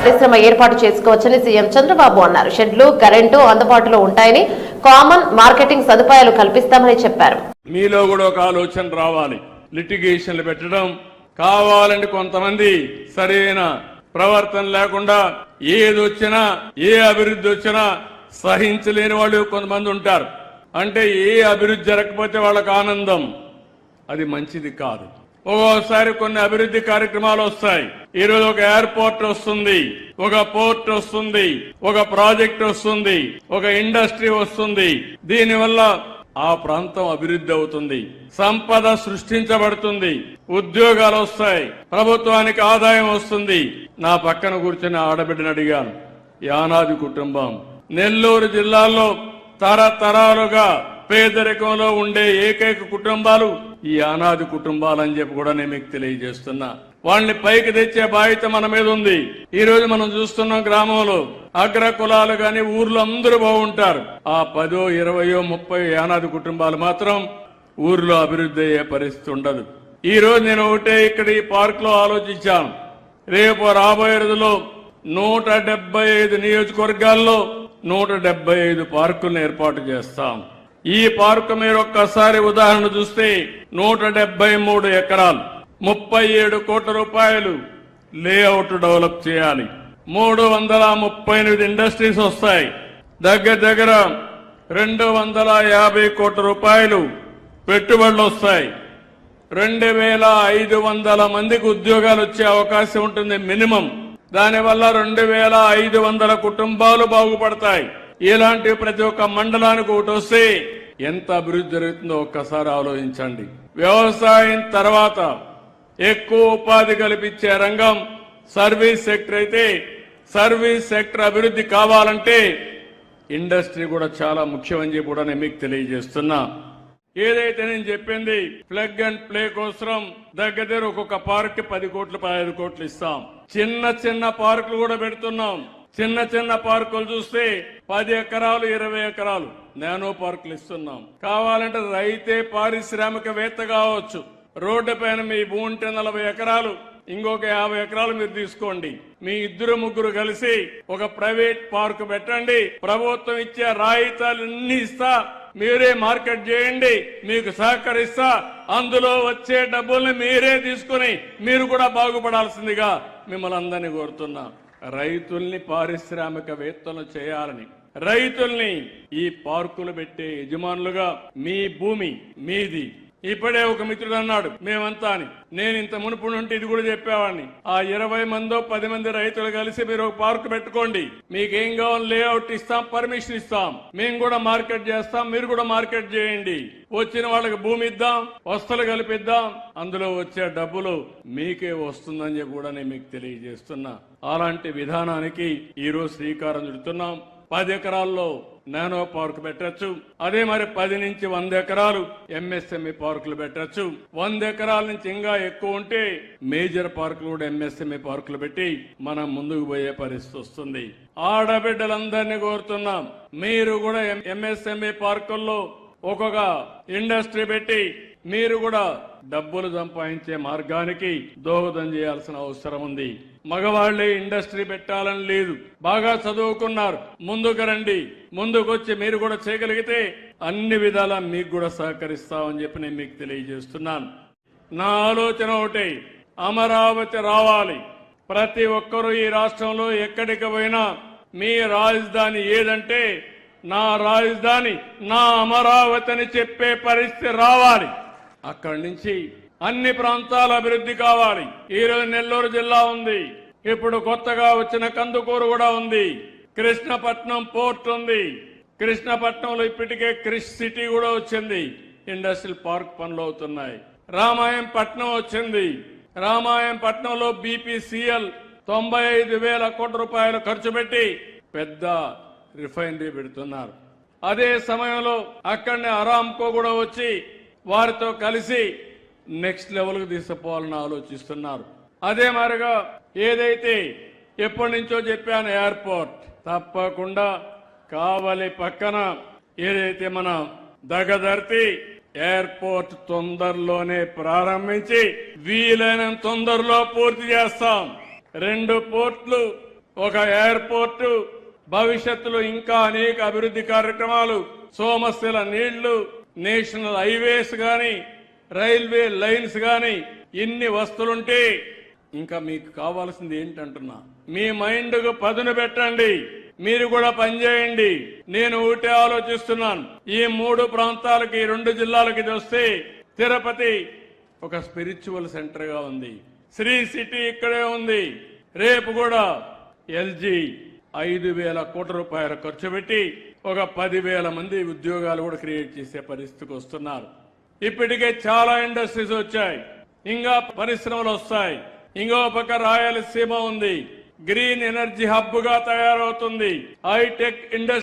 పరిశ్రమ ఏర్పాటు చేసుకోవచ్చని సీఎం చంద్రబాబు అన్నారు. షెడ్లు కరెంటు అందుబాటులో ఉంటాయని కామన్ మార్కెటింగ్ సదుపాయాలు కల్పిస్తామని చెప్పారు. మీలో కూడా ఒక ఆలోచన రావాలి. లిటిగేషన్లు పెట్టడం కావాలంటే కొంతమంది సరైన ప్రవర్తన లేకుండా ఏది వచ్చినా ఏ అభివృద్ధి వచ్చినా సహించలేని వాళ్ళు కొంతమంది ఉంటారు. అంటే ఏ అభివృద్ధి జరగకపోతే వాళ్ళకు ఆనందం. అది మంచిది కాదు. ఒక్కోసారి కొన్ని అభివృద్ధి కార్యక్రమాలు వస్తాయి. ఈ రోజు ఒక ఎయిర్పోర్ట్ వస్తుంది ఒక పోర్ట్ వస్తుంది ఒక ప్రాజెక్ట్ వస్తుంది ఒక ఇండస్ట్రీ వస్తుంది. దీనివల్ల ఆ ప్రాంతం అభివృద్ధి అవుతుంది సంపద సృష్టించబడుతుంది ఉద్యోగాలు వస్తాయి ప్రభుత్వానికి ఆదాయం వస్తుంది. నా పక్కన కూర్చుని ఆడబిడ్డను అడిగాను యానాది కుటుంబం. నెల్లూరు జిల్లాలో తరతరాలుగా పేదరికంలో ఉండే ఏకైక కుటుంబాలు ఈ అనాది కుటుంబాలని చెప్పి కూడా నేను మీకు తెలియజేస్తున్నా. వాళ్ళని పైకి తెచ్చే బాధ్యత మన మీద ఉంది. ఈ రోజు మనం చూస్తున్నాం గ్రామంలో అగ్ర కులాలు గాని ఊర్లో అందరూ బాగుంటారు. ఆ పదో ఇరవయో ముప్పై ఏనాది కుటుంబాలు మాత్రం ఊర్లో అభివృద్ధి అయ్యే పరిస్థితి ఉండదు. ఈ రోజు నేను ఒకటే ఇక్కడ ఈ పార్క్లో ఆలోచించాను. రేపు రాబోయే రోజులో నూట డెబ్బై ఐదు నియోజకవర్గాల్లో నూట డెబ్బై ఐదు పార్కులను ఏర్పాటు చేస్తాం. ఈ పార్కు మీరు ఒక్కసారి ఉదాహరణ చూస్తే నూట డెబ్బై మూడు ఎకరాలు. ముప్పై ఏడు కోట్ల రూపాయలు లేఅవుట్ డెవలప్ చేయాలి. మూడు వందల ముప్పై ఎనిమిది ఇండస్ట్రీస్ వస్తాయి. దగ్గర దగ్గర రెండు వందల యాభై కోట్ల రూపాయలు పెట్టుబడులు వస్తాయి. రెండు వేల ఐదు వందల మందికి ఉద్యోగాలు వచ్చే అవకాశం ఉంటుంది మినిమం. దానివల్ల రెండు వేల ఐదు వందల కుటుంబాలు బాగుపడతాయి. ఇలాంటి ప్రతి ఒక్క మండలానికి ఒకటి వస్తే ఎంత అభివృద్ధి జరుగుతుందో ఒక్కసారి ఆలోచించండి. వ్యవసాయం తర్వాత ఎక్కువ ఉపాధి కల్పించే రంగం సర్వీస్ సెక్టర్ అయితే సర్వీస్ సెక్టర్ అభివృద్ధి కావాలంటే ఇండస్ట్రీ కూడా చాలా ముఖ్యమని చెప్పి కూడా నేను మీకు తెలియజేస్తున్నా. ఏదైతే నేను చెప్పింది ప్లగ్ అండ్ ప్లే కోసం దగ్గర దగ్గర ఒక్కొక్క పార్క్ పది కోట్లు పదహైదు కోట్లు ఇస్తాం. చిన్న చిన్న పార్కులు కూడా పెడుతున్నాం. చిన్న చిన్న పార్కులు చూస్తే పది ఎకరాలు ఇరవై ఎకరాలు నానో పార్కులు ఇస్తున్నాం. కావాలంటే రైతే పారిశ్రామికవేత్త కావచ్చు. రోడ్డు పైన మీ భూమి ఉంటే నలభై ఎకరాలు ఇంకొక యాభై ఎకరాలు మీరు తీసుకోండి. మీ ఇద్దరు ముగ్గురు కలిసి ఒక ప్రైవేట్ పార్క్ పెట్టండి. ప్రభుత్వం ఇచ్చే రాయితాలు అన్ని ఇస్తా. మీరే మార్కెట్ చేయండి. మీకు సహకరిస్తా. అందులో వచ్చే డబ్బుల్ని మీరే తీసుకుని మీరు కూడా బాగుపడాల్సిందిగా మిమ్మల్ని అందరినీ కోరుతున్నా. రైతుల్ని పారిశ్రామికవేత్తలు చేయాలని రైతుల్ని ఈ పార్కులు పెట్టే యజమానులుగా మీ భూమి మీది. ఇప్పుడే ఒక మిత్రుడు అన్నాడు మేమంతా అని. నేను ఇంత మునుపు నుండి ఇది కూడా చెప్పేవాడిని. ఆ ఇరవై మందో పది మంది రైతులు కలిసి మీరు ఒక పార్క్ పెట్టుకోండి. మీకేం కావాలి లేఅవుట్ ఇస్తాం పర్మిషన్ ఇస్తాం. మేము కూడా మార్కెట్ చేస్తాం మీరు కూడా మార్కెట్ చేయండి. వచ్చిన వాళ్ళకి భూమి ఇద్దాం వస్తువులు కల్పిద్దాం. అందులో వచ్చే డబ్బులు మీకే వస్తుందని చెప్పి కూడా నేను మీకు తెలియజేస్తున్నా. అలాంటి విధానానికి ఈరోజు శ్రీకారం చుడుతున్నాం. పది ఎకరాల్లో నానో పార్క్ పెట్టచ్చు. అదే మరి పది నుంచి వంద ఎకరాలు ఎంఎస్ఎంఈ పార్కులు పెట్టచ్చు. వంద ఎకరాల నుంచి ఇంకా ఎక్కువ ఉంటే మేజర్ పార్కులు కూడా ఎంఎస్ఎంఈ పార్కులు పెట్టి మనం ముందుకు పోయే పరిస్థితి వస్తుంది. ఆడబిడ్డలందరినీ కోరుతున్నాం. మీరు కూడా ఎంఎస్ఎంఈ పార్కుల్లో ఒక్కొక్క ఇండస్ట్రీ పెట్టి మీరు కూడా డబ్బులు సంపాదించే మార్గానికి దోహదం చేయాల్సిన అవసరం ఉంది. మగవాళ్ళే ఇండస్ట్రీ పెట్టాలని లేదు. బాగా చదువుకున్నారు. ముందుకు రండి. ముందుకొచ్చి మీరు కూడా చేయగలిగితే అన్ని విధాలా మీకు కూడా సహకరిస్తామని చెప్పి నేను మీకు తెలియజేస్తున్నాను. నా ఆలోచన ఒకటి. అమరావతి రావాలి. ప్రతి ఒక్కరూ ఈ రాష్ట్రంలో ఎక్కడికి పోయినా మీ రాజధాని ఏదంటే నా రాజధాని నా అమరావతి అని చెప్పే పరిస్థితి రావాలి. అక్కడి నుంచి అన్ని ప్రాంతాల అభివృద్ధి కావాలి. ఈ రోజు నెల్లూరు జిల్లా ఉంది. ఇప్పుడు కొత్తగా వచ్చిన కందుకూరు కూడా ఉంది. కృష్ణపట్నం పోర్ట్ ఉంది. కృష్ణపట్నంలో ఇప్పటికే క్రిష్ సిటీ కూడా వచ్చింది. ఇండస్ట్రియల్ పార్క్ పనులు అవుతున్నాయి. రామాయం పట్నం వచ్చింది. రామాయం పట్నంలో బీపీసీఎల్ తొంభై ఐదు వేల కోట్ల రూపాయలు ఖర్చు పెట్టి పెద్ద రిఫైనరీ పెడుతున్నారు. అదే సమయంలో అక్కడనే అరామ్కో కూడా వచ్చి వారితో కలిసి నెక్స్ట్ లెవెల్కి తీసుకుపోవాలని ఆలోచిస్తున్నారు. అదే మాదిరిగా ఏదైతే ఎప్పటి నుంచో చెప్పాను ఎయిర్పోర్ట్ తప్పకుండా కావలి పక్కన ఏదైతే మన దగదర్తి ఎయిర్పోర్ట్ తొందరలోనే ప్రారంభించి వీలైన తొందరలో పూర్తి చేస్తాం. రెండు పోర్ట్లు ఒక ఎయిర్పోర్టు భవిష్యత్తులో ఇంకా అనేక అభివృద్ధి కార్యక్రమాలు సోమశిల నీళ్ళు నేషనల్ హైవేస్ కానీ రైల్వే లైన్స్ కానీ ఇన్ని వస్తులుంటే ఇంకా మీకు కావాల్సింది ఏంటంటున్నా? మీ మైండ్కు పదును పెట్టండి. మీరు కూడా పనిచేయండి నేను ఒకటే ఆలోచిస్తున్నాను. ఈ మూడు ప్రాంతాలకి రెండు జిల్లాలకి చూస్తే వస్తే తిరుపతి ఒక స్పిరిచువల్ సెంటర్గా ఉంది. శ్రీ సిటీ ఇక్కడే ఉంది. రేపు కూడా ఎల్జీ ఐదు వేల కోట్ల రూపాయల ఖర్చు పెట్టి ఒక పదివేల మంది ఉద్యోగాలు కూడా క్రియేట్ చేసే పరిస్థితికి వస్తున్నారు. ఇప్పటికే చాలా ఇండస్ట్రీస్ వచ్చాయి. ఇంకా పరిశ్రమలు వస్తాయి. ఇంకో పక్క రాయలసీమ ఉంది. గ్రీన్ ఎనర్జీ హబ్గా తయారవుతుంది. Hitech industry